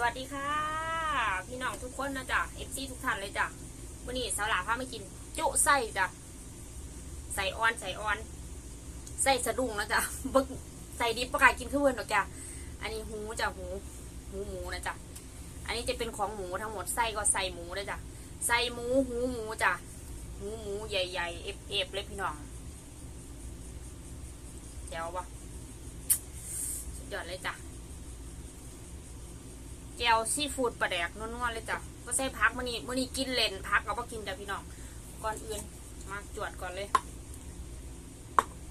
สวัสดีค่ะ พี่น้องทุกคนนะจ๊ะเอฟซีทุกท่านเลยจ้ะวันนี้สาวหลาพามากิน จุไส้จ้ะใส่ออนใส่ออน ใส่สะดุ้งนะจ๊ะบึกใส่ดิบประกาศกินขึ้นเวินหรอกจ้ะอันนี้หูจ้ะหูหูหมูนะจ๊ะอันนี้จะเป็นของหมูทั้งหมดไส้ก็ใส่หมูเลยจ้ะใส่หมูหูหมูจ้ะหูหมูใหญ่ๆเอฟเอฟเลยพี่น้องเดี๋ยววะสุดยอดเลยจ้ะ แก้วซีฟู้ดปลาแดกนัวๆเลยจ้ะก็ใส่พักมื่อนี้มื่อนี้กินเลนพักเอาก็กินจ้ะพี่น้อง ก่อนอื่นมาจวดก่อนเลย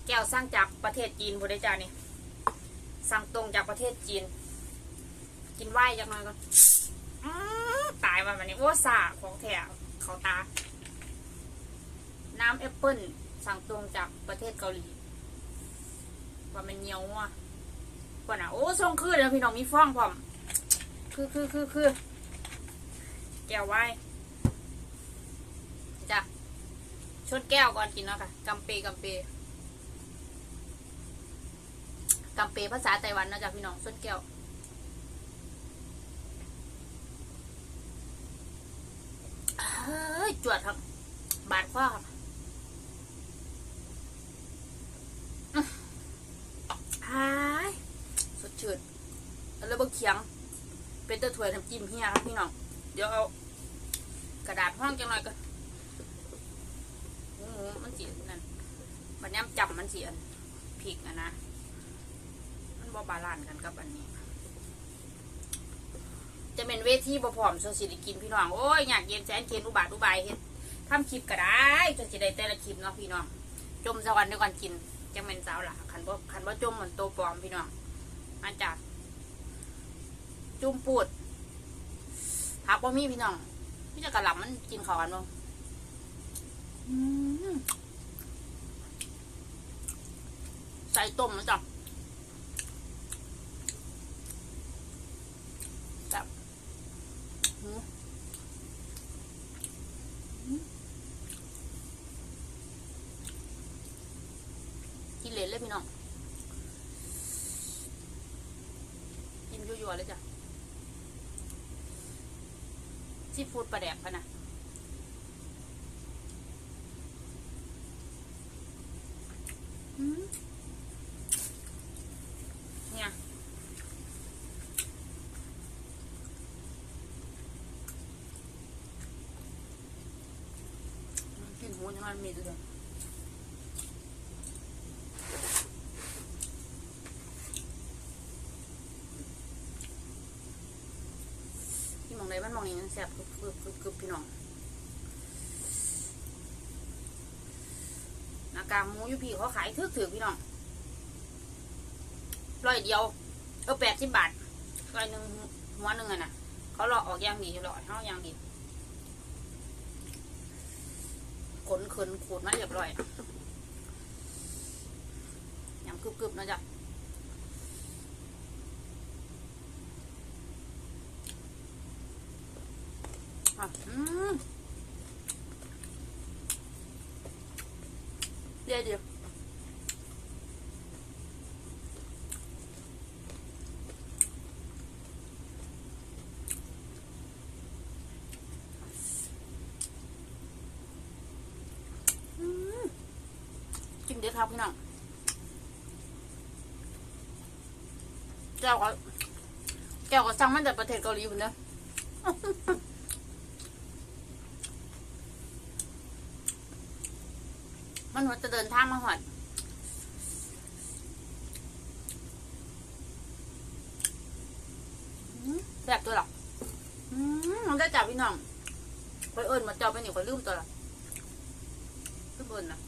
แก้วสร้างจากประเทศจีนบุได้จ้านี่ สั่งตรงจากประเทศจีน กินไหวจังหน่อยก่อนตายมาแบบนี้โอ้สาของแถวเขาตา น้ำแอปเปิ้ลสั่งตรงจากประเทศเกาหลีว่ามันเหนียวอะก่อนอะโอ้ทรงคืนแล้วพี่น้องมีฟ้องพร้อม คือคือคือคือแก้วไว้จ้ะชดแก้วก่อนกินเนาะค่ะกัมเปกัมเปกัมเปภาษาไต้หวันนะจ้ะพี่น้องชดแก้วเฮ้ยจวดครับ บาดข้อครับหายสดชื่นแล้วเบิ่งเคียง เป็นตัวถ้วยน้ำจิ้มเฮียครับพี่น้อง เดี๋ยวเอากระดาษห้องจังหน่อยก็หมูมันสีนั่นมันย้ำจับมันสีอันพริกอะนะ มันบ่บาลานกันกับอันนี้ จะเป็นเวทีบ่พร้อมโซสิได้กินพี่น้อง โอ้ยอยากเย็นแสนเกณฑ์อุบาทอุบายเฮ็ดทำคลิปก็ได้จนสิได้แต่ละคลิปเนาะพี่น้อง จมสวรรค์ด้วยกันกิน จังเป็นสาวหล่ะคันบ่คันบ่จมเหมือนตัวปลอมพี่น้องมาจาก จุ่มปูดผักบ่มีพี่น้องพี่จะกระหล่ำมันกินข้าวกันบ่อืมใส่ต้มนะจ๊ะจับหืมอืมกินเหลนเลยพี่น้อง กินยั่วๆเลยจ้ะ ซีฟู้ดปลาแดกพะนะมเนี่ยกินหูยังไงมีด้วย มองนี้มันแซ่บกรึบกรึบกรึบกรึบพี่น้องหน้ากากหมูยูพี่เขาขายทึกถือพี่น้องร้อยเดียวเออแปดสิบบาทร้อยหนึ่งหัวหนึ่งอะนะเขาหลอกออกยางดีหลอกเขายางดีขนขนขูดมาเรียบร้อยยำกรึบๆนะจ๊ะ เดี๋ยวเดี๋ยวอืมกินเด็ดครับพี่น้องแก้วก็แก้วก็สั่งมาจากประเทศเกาหลีคนเดียว มันหัวจะเดินทางมาหอดแซ่บตัวหรอกอืมมันได้จับพี่น้องคอยเอิญมาจอไปหนิคอยลืมตัวละลืมเอิญนนะ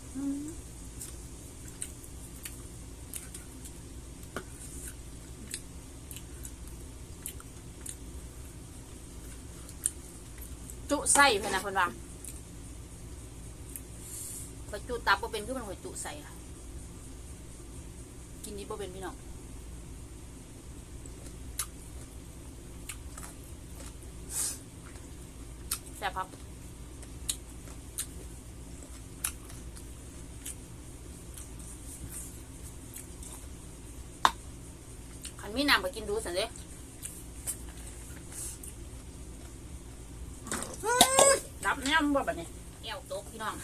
จุไส้เพื่อนนะคนว่า จุตับบ่เป็นคือมันหอยจุใส่ค่ะกินนี้บ่เป็นพี่น้องแซ่บครับขันมีน้ำไปกินดูสันเด้รับแนมบ่แบบนี้เอวโต๊ะพี่น้อง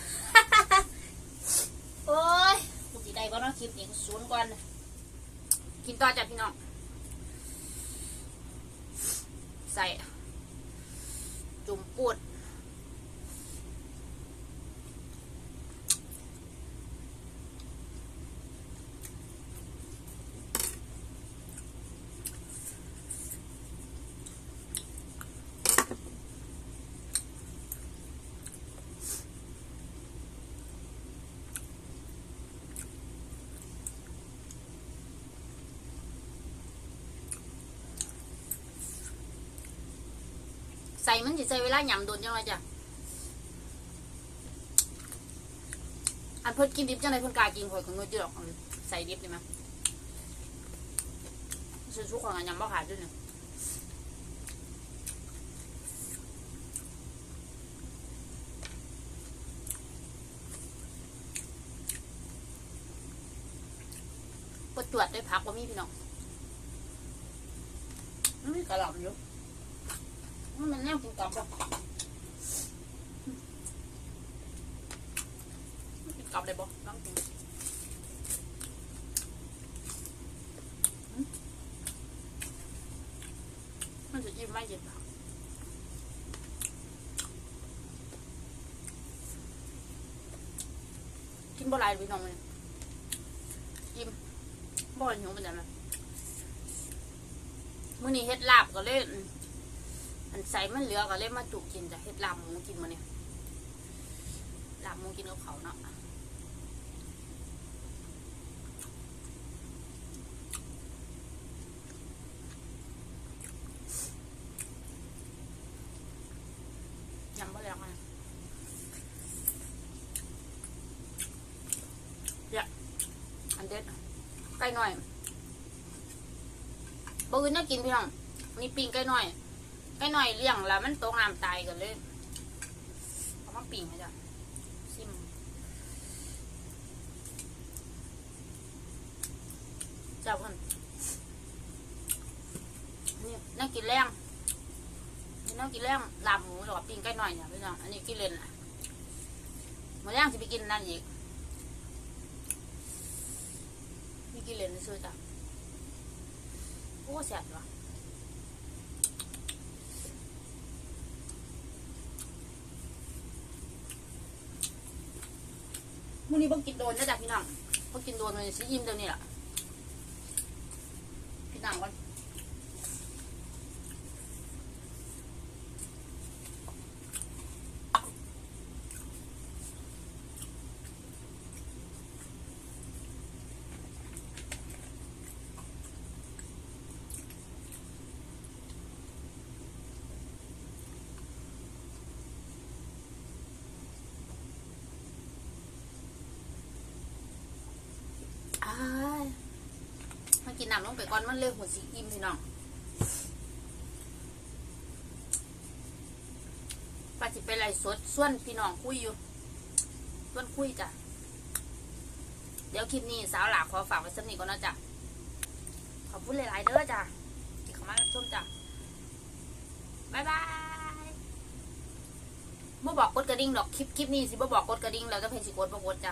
โอ้ยกูสิได้บ่เนาะคลิปนี้กูศูนย์ก่อนกินต่อจากพี่น้อง ใส่ จุ่มปูด มันสิใส่เวลาหยำโดนจังไรจ้ะอันเพิ่นกินดิบจังไรเพิ่นกล้ากินข่อยก็งดอยู่ดออันใส่ดิบนี่มั้ยซื้อสุกของอันยำบ่ขาดด้วยเนี่ยปจวดด้วยผักว่ามีพี่น้องมันมีกระหล่ำอยู่ มันแนวกินกับบ่กินกับได้บ่ลองกินมันจะยิ้มไม่ยิ้มผักกินบ่หลายพี่น้องเลยยิ้มบ่หิวเป็นยังไงมื้อนี้เฮ็ดลาบก็เลย มันใส่มันเหลือก็เลยมาจุกกินจะเฮ็ดลาบหมูกินมาเนี่ยลาบหมูกินกับเขาเนาะยังไม่แล้วไงเดี๋ยอันเด็ดไก่หน่อยปืนน่ากินพี่น้องนี่ปิ้งไก่หน่อย ไก่หน่อยเลี้ยงแล้วมันตกน้ำตายกันเลยเอามาปิ่งให้จ้ะซิมจ้าเพิ่นนี่น่ากินแรงนี่น่ากินแรงลาบหมูหรอปิ้งไก่หน่อยเนี่ยพี่น้องอันนี้กินเล่นอะมาย่างจะไปกินนั่นอีกนี่กินเล่นซื้อจ้ะโอ้แซ่บว่ะ มื้อนี้เพิ่งกินโดนนะจ๊ะพี่น้องเพิ่งกินโดนเลยสิอิ่มเดี๋ยวนี้ล่ะพี่น้องก่อนอ้ายมากิ น้ำลงไปก่อนมันเลยหัวสีอิ่มพี่น้องปาจิไปไล่สดส่วนพี่น้องคุยอยู่ส่วนคุยจ้ะ เดี๋ยวคลิปนี้สาวหลาขอฝากไว้สักนิดก่อนนะจ๊ะขอบคุณหลายๆเด้อจ้ะที่เข้ามารับชมจ้ะบ๊ายบายบ่บอกกดกระดิ่งหรอกคลิปคลิปนี้สิบ่บอกกดกระดิ่งแล้วจะเพนสิกดบ่กดจ้ะ